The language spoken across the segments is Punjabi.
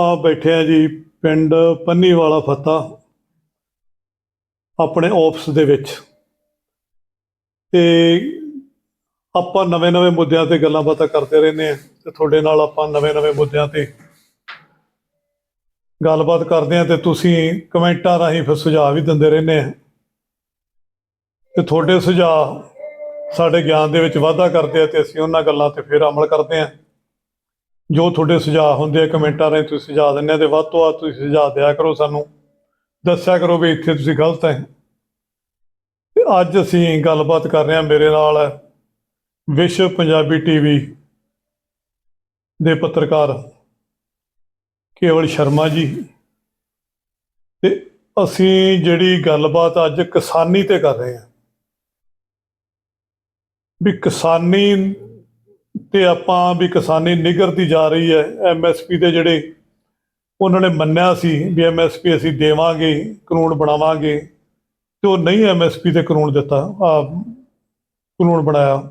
ਆ ਬੈਠੇ ਆ ਜੀ ਪਿੰਡ ਪੰਨੀਵਾਲਾ ਫੱਤਾ, ਆਪਣੇ ਆਫਿਸ ਦੇ ਵਿੱਚ। ਤੇ ਆਪਾਂ ਨਵੇਂ-ਨਵੇਂ ਮੁੱਦਿਆਂ ਤੇ ਗੱਲਾਂ ਬਾਤਾਂ ਕਰਦੇ ਰਹਿੰਦੇ ਆ ਤੇ ਤੁਹਾਡੇ ਨਾਲ ਆਪਾਂ ਨਵੇਂ-ਨਵੇਂ ਮੁੱਦਿਆਂ ਤੇ ਗੱਲਬਾਤ ਕਰਦੇ ਆ ਤੇ ਤੁਸੀਂ ਕਮੈਂਟਾਂ ਰਾਹੀਂ ਫਿਰ ਸੁਝਾਅ ਵੀ ਦਿੰਦੇ ਰਹਿੰਦੇ ਆ ਤੇ ਤੁਹਾਡੇ ਸੁਝਾਅ ਸਾਡੇ ਗਿਆਨ ਦੇ ਵਿੱਚ ਵਾਧਾ ਕਰਦੇ ਆ ਤੇ ਅਸੀਂ ਉਹਨਾਂ ਗੱਲਾਂ ਤੇ ਫਿਰ ਅਮਲ ਕਰਦੇ ਆ ਜੋ ਤੁਹਾਡੇ ਸੁਝਾਅ ਹੁੰਦੇ ਆ, ਕਮੈਂਟਾਂ ਰਾਹੀਂ ਤੁਸੀਂ ਸੁਝਾਅ ਦਿੰਦੇ ਆ ਤੇ ਵੱਧ ਤੋਂ ਵੱਧ ਤੁਸੀਂ ਸੁਝਾਅ ਦਿਆ ਕਰੋ ਸਾਨੂੰ। ਦੱਸਿਆ ਕਰੋ ਵੀ ਇੱਥੇ ਤੁਸੀਂ ਗਲਤ ਹੈ। ਤੇ ਅੱਜ ਅਸੀਂ ਗੱਲਬਾਤ ਕਰ ਰਹੇ ਹਾਂ ਮੇਰੇ ਨਾਲ ਵਿਸ਼ਵ ਪੰਜਾਬੀ ਟੀਵੀ ਦੇ ਪੱਤਰਕਾਰ ਕੇਵਲ ਸ਼ਰਮਾ ਜੀ। ਤੇ ਅਸੀਂ ਜਿਹੜੀ ਗੱਲਬਾਤ ਅੱਜ ਕਿਸਾਨੀ ਤੇ ਕਰ ਰਹੇ ਹਾਂ। ਵੀ ਕਿਸਾਨੀ ਤੇ ਆਪਾਂ ਵੀ ਕਿਸਾਨੀ ਨਿਗਰਦੀ ਜਾ ਰਹੀ ਹੈ ਐਮਐਸਪੀ ਦੇ ਜਿਹੜੇ ਉਹਨਾਂ ਨੇ ਮੰਨਿਆ ਸੀ ਵੀ ਐਮਐਸਪੀ ਅਸੀਂ ਦੇਵਾਂਗੇ, ਕਾਨੂੰਨ ਬਣਾਵਾਂਗੇ, ਤੇ ਉਹ ਨਹੀਂ ਐਮਐਸਪੀ ਤੇ ਕਾਨੂੰਨ ਦਿੱਤਾ, ਆ ਕਾਨੂੰਨ ਬਣਾਇਆ।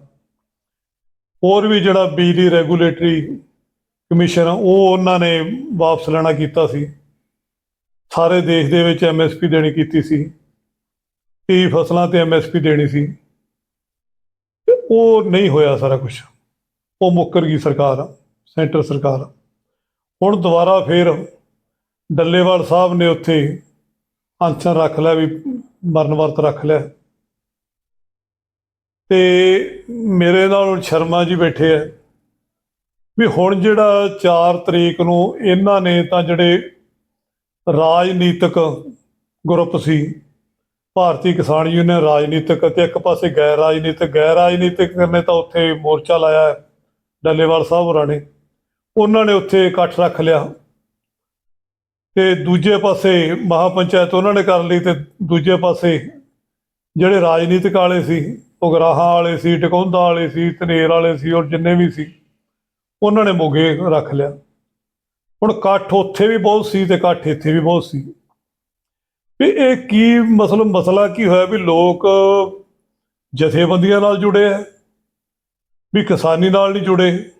ਹੋਰ ਵੀ ਜਿਹੜਾ ਬਿਜਲੀ ਰੈਗੂਲੇਟਰੀ ਕਮਿਸ਼ਨ ਉਹ ਉਹਨਾਂ ਨੇ ਵਾਪਸ ਲੈਣਾ ਕੀਤਾ ਸੀ। ਸਾਰੇ ਦੇਸ਼ ਦੇ ਵਿੱਚ ਐਮਐਸਪੀ ਦੇਣੀ ਕੀਤੀ ਸੀ। 30 ਫਸਲਾਂ ਤੇ ਐਮਐਸਪੀ ਦੇਣੀ ਸੀ। ਉਹ ਨਹੀਂ ਹੋਇਆ ਸਾਰਾ ਕੁਝ ਉਹ ਮੁੱਕਰ ਗਈ ਸਰਕਾਰ, ਸੈਂਟਰ ਸਰਕਾਰ। ਹੁਣ ਦੁਬਾਰਾ ਫੇਰ ਡੱਲੇਵਾਲ ਸਾਹਿਬ ਨੇ ਉੱਥੇ ਅਨਸ਼ਨ ਰੱਖ ਲਿਆ ਵੀ ਮਰਨ ਵਰਤ ਰੱਖ ਲਿਆ। ਤੇ ਮੇਰੇ ਨਾਲ ਸ਼ਰਮਾ ਜੀ ਬੈਠੇ ਆ ਵੀ ਹੁਣ ਜਿਹੜਾ 4 ਤਰੀਕ ਨੂੰ ਇਹਨਾਂ ਨੇ ਤਾਂ ਜਿਹੜੇ ਰਾਜਨੀਤਿਕ ਗਰੁੱਪ ਸੀ, ਭਾਰਤੀ ਕਿਸਾਨ ਯੂਨੀਅਨ ਰਾਜਨੀਤਿਕ ਅਤੇ ਇੱਕ ਪਾਸੇ ਗੈਰ ਰਾਜਨੀਤਿਕ ਗੈਰ ਰਾਜਨੀਤਿਕ ਨੇ ਤਾਂ ਉੱਥੇ ਮੋਰਚਾ ਲਾਇਆ। ਡੱਲੇਵਾਲ ਸਾਹਿਬ ਹੋਰਾਂ ਨੇ, ਉਹਨਾਂ ਨੇ ਉੱਥੇ ਇਕੱਠ ਰੱਖ ਲਿਆ। ਤੇ ਦੂਜੇ ਪਾਸੇ ਮਹਾਪੰਚਾਇਤ ਉਹਨਾਂ ਨੇ ਕਰ ਲਈ ਤੇ ਦੂਜੇ ਪਾਸੇ ਜਿਹੜੇ ਰਾਜਨੀਤਿਕ ਵਾਲੇ ਸੀ, ਉਗਰਾਹਾਂ ਵਾਲੇ ਸੀ ਟਿਕੌਂਦਾ ਵਾਲੇ ਸੀ ਤਨੇਰ ਵਾਲੇ ਸੀ ਔਰ ਜਿੰਨੇ ਵੀ ਸੀ, ਉਹਨਾਂ ਨੇ ਮੋਗੇ ਰੱਖ ਲਿਆ। ਹੁਣ ਇਕੱਠ ਉੱਥੇ ਵੀ ਬਹੁਤ ਸੀ ਤੇ ਇਕੱਠ ਇੱਥੇ ਵੀ ਬਹੁਤ ਸੀ। ਵੀ ਇਹ ਕੀ ਮਸਲ ਮਸਲਾ ਕੀ ਹੋਇਆ ਵੀ ਲੋਕ ਜਥੇਬੰਦੀਆਂ ਨਾਲ ਜੁੜੇ ਆ? ਵੀ ਕਿਸਾਨੀ ਨਾਲ ਨਹੀਂ ਜੁੜੇ।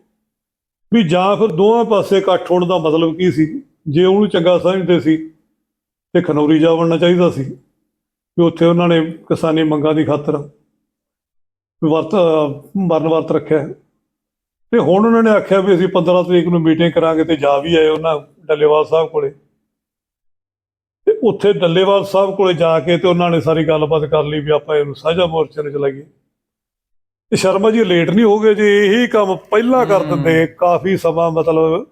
ਵੀ ਜਾਂ ਫਿਰ ਦੋਵਾਂ ਪਾਸੇ ਇਕੱਠ ਹੋਣ ਦਾ ਮਤਲਬ ਕੀ ਸੀ? ਜੇ ਉਹਨੂੰ ਚੰਗਾ ਸਮਝਦੇ ਸੀ ਤੇ ਖਨੌਰੀ ਜਾ ਬਣਨਾ ਚਾਹੀਦਾ ਸੀ ਵੀ ਉੱਥੇ ਉਹਨਾਂ ਨੇ ਕਿਸਾਨੀ ਮੰਗਾਂ ਦੀ ਖਾਤਰ ਵਰਤ, ਮਰਨ ਵਰਤ ਰੱਖਿਆ। ਹੈ। ਤੇ ਹੁਣ ਉਹਨਾਂ ਨੇ ਆਖਿਆ ਵੀ ਅਸੀਂ 15 ਤਰੀਕ ਨੂੰ ਮੀਟਿੰਗ ਕਰਾਂਗੇ ਤੇ ਜਾ ਵੀ ਆਏ ਉਹਨਾਂ ਡੱਲੇਵਾਲ ਸਾਹਿਬ ਕੋਲੇ। ਤੇ ਉੱਥੇ ਡੱਲੇਵਾਲ ਸਾਹਿਬ ਕੋਲੇ ਜਾ ਕੇ ਤੇ ਉਹਨਾਂ ਨੇ ਸਾਰੀ ਗੱਲਬਾਤ ਕਰ ਲਈ ਵੀ ਆਪਾਂ ਇਹਨੂੰ ਸਾਂਝਾ ਮੋਰਚੇ ਨੂੰ ਚਲਾਈਏ। ਸ਼ਰਮਾ ਜੀ ਲੇਟ ਨਹੀਂ ਹੋ ਗਏ ਜੇ ਇਹੀ ਕੰਮ ਪਹਿਲਾਂ ਕਰ ਦਿੰਦੇ ਕਾਫੀ ਸਮਾਂ ਮਤਲਬ